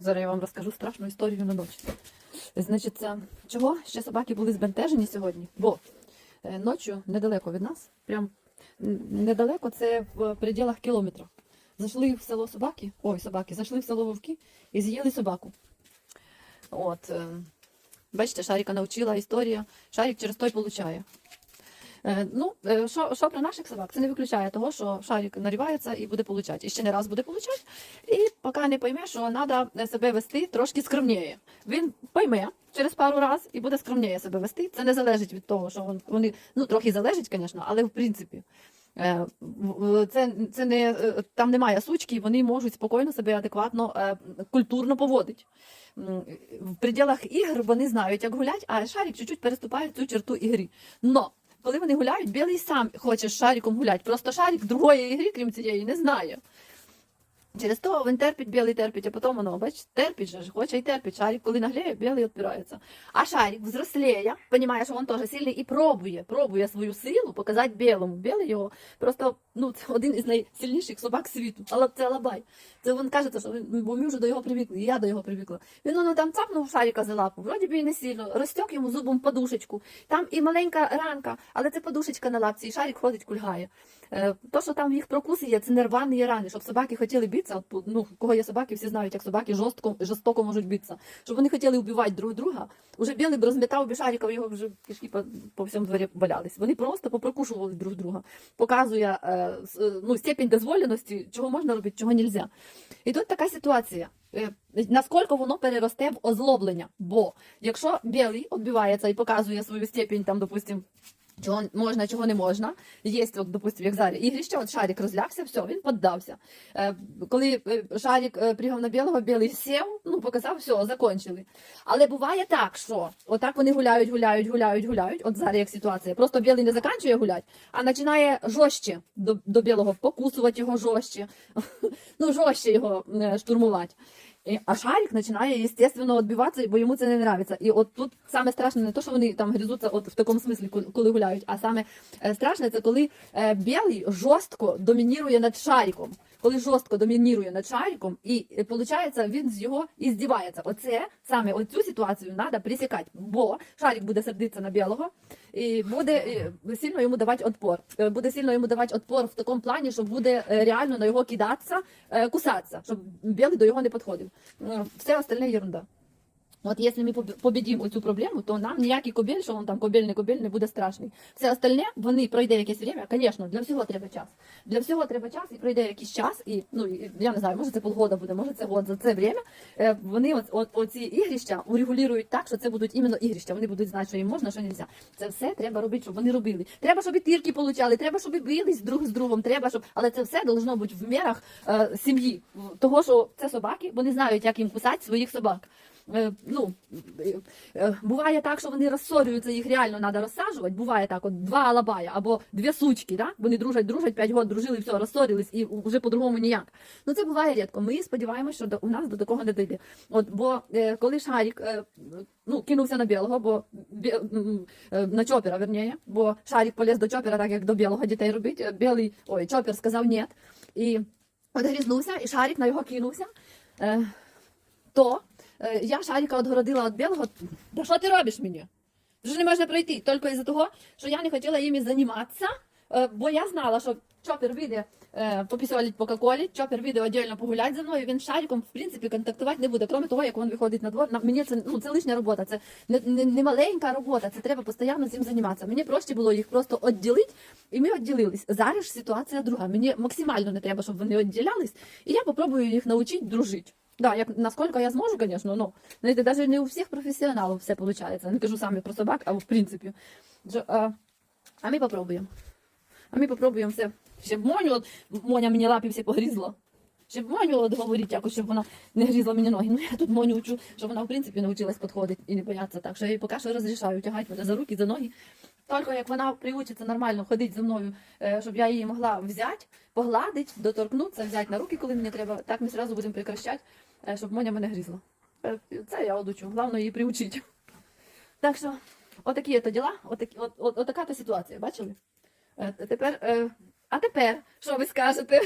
Зараз я вам розкажу страшну історію на ночі. Значить, чого ще собаки були збентежені сьогодні? Бо е, ночі недалеко від нас, прям недалеко, це в пределах кілометра. Зайшли в село собаки, ой, собаки, зайшли в село вовки і з'їли собаку. От, е, бачите, Шаріка навчила історія, Шарік через той получає. Е, Ну, що, що про наших собак? Це не виключає того, що шарик нарівається і буде получати. І ще не раз буде получати. І поки не пойме, що треба себе вести трошки скромніше. Він пойме через пару разів і буде скромніше себе вести. Це не залежить від того, що вони ну трохи залежить, звісно, але в принципі. е, Це, це не е, там немає сучки, вони можуть спокійно себе адекватно, е, культурно поводити. В пределах ігр вони знають, як гулять, а шарик чуть-чуть переступає цю черту ігри. Но коли вони гуляють, білий сам хоче з шариком гуляти. Просто шарик другої ігри, крім цієї, не знає. Через то він терпить, білий терпить, а потім воно, бач, терпить же, хоче і терпить. Шарик, коли наглеє, білий відпирається. А шарик взрослеє, розуміє, що він теж сильний і пробує, пробує свою силу показати білому. Білий його просто ну, це один із найсильніших собак світу. Але це лабай. Це він каже, що він, бо ми вже до його привикли, і я до його привикла. Він воно там цапнув шарика за лапу, вроді би і не сильно, розтьок йому зубом подушечку. Там і маленька ранка, але це подушечка на лапці, і шарик ходить, кульгає. Е, То, що там їх прокуси є, це нервані рани, щоб собаки хотіли битися. От, ну, кого є собаки, всі знають, як собаки жорстко, жорстоко можуть битися. Щоб вони хотіли вбивати друг друга. Уже білий б розмітав би його вже кишки по, по всьому дворі валялись. Вони просто попрокушували друг друга. Показує е, е, ну, степень дозволеності, чого можна робити, чого не можна. І тут така ситуація. Е, Наскільки воно переросте в озлоблення? Бо якщо білий відбивається і показує свою степень, там, допустим, чого можна, чого не можна. Є, от, допустим, як зараз ігрище, от шарик розлягся, все, він піддався. Е, коли е, шарик е, пригав на білого, білий сів, ну, показав, все, закончили. Але буває так, що отак вони гуляють, гуляють, гуляють, гуляють. От зараз як ситуація. Просто білий не закінчує гуляти, а починає жорстче до, до білого покусувати його жорстче, ну, жорстче його е, штурмувати. А шарик починає, естественно, відбиватися, бо йому це не подобається. І от тут саме страшне не те, що вони там гризуться от в такому смислі, коли- гуляють, а саме е, страшне це коли е, білий жорстко домінірує над шариком. Коли жорстко домінірує над шариком, і виходить, він з його і здівається. Оце саме оцю ситуацію треба пресікати, бо шарик буде сердитися на білого і буде е, сильно йому давати. Е, Буде сильно йому давати отпор в такому плані, що буде е, реально на його кидатися, е, кусатися, щоб білий до його не підходив. Все остальне ерунда. От якщо ми побі- побідімо цю проблему, то нам ніякий кобель, що він там кобель, не кобель, не буде страшний. Все остальне, вони пройде якесь время, звісно, для всього треба час. Для всього треба час, і пройде якийсь час, і ну я не знаю, може це полгода буде, може це год. За це время е, вони от, от оці ігрища урегулюють так, що це будуть іменно ігрища. Вони будуть знати, що їм можна, що не можна. Це все треба робити, щоб вони робили. Треба, щоб і тірки получали, треба, щоб і бились друг з другом. Треба, щоб але це все должно бути в мірах е, сім'ї. Того, що це собаки, вони знають, як їм кусати своїх собак. Е, ну, е, е, буває так, що вони розсорюються, їх реально треба розсаджувати. Буває так, от два алабая або дві сучки, да? вони дружать, дружать, п'ять років дружили, все, розсорились і вже по-другому ніяк. Ну це буває рідко. Ми сподіваємося, що у нас до такого не дійде. От, бо коли Шарік е, ну, кинувся на білого, бо на чопера, верніє, бо Шарік поліз до чопера, так як до білого дітей робить. Білий, ой, чопер сказав ні. І одгрізнувся, і Шарік на його кинувся. То я шарика відгородила від білого. Да що ти робиш мені? Вже не можна пройти. Тільки із-за того, що я не хотіла їм займатися, е, бо я знала, що чопер вийде е, попісювати по колі чопер вийде віддільно погуляти зі мною, він з шариком, в принципі, контактувати не буде. Крім того, як він виходить на двор, мені це, ну, це лишня робота, це не, не, не маленька робота, це треба постійно цим займатися. Мені проще було їх просто відділити, і ми відділились. Зараз ситуація друга. Мені максимально не треба, щоб вони відділялись, і я попробую їх навчити дружити. Да, як наскільки я зможу, звісно, ну, знаєте, навіть не у всіх професіоналів все виходить. Не кажу саме про собак, а в принципі. Джо- а, а ми попробуємо. А ми попробуємо все. Ще б Моню, от, Моня мені лапі всі погрізла. Ще б Моню от говорить якось, щоб вона не грізла мені ноги. Ну я тут Моню учу, щоб вона в принципі навчилась підходити і не боятися так. Що я їй поки що розрішаю тягати мене за руки, за ноги. Тільки як вона приучиться нормально ходити зі мною, е, щоб я її могла взяти, погладити, доторкнутися, взяти на руки, коли мені треба, так ми одразу будемо прекращати, е, щоб Моня мене грізла. Е, Це я одучу, головне її приучити. Так що, отакі то діла, отакі, от, от, отака то ситуація, бачили? Тепер, а тепер, що ви скажете?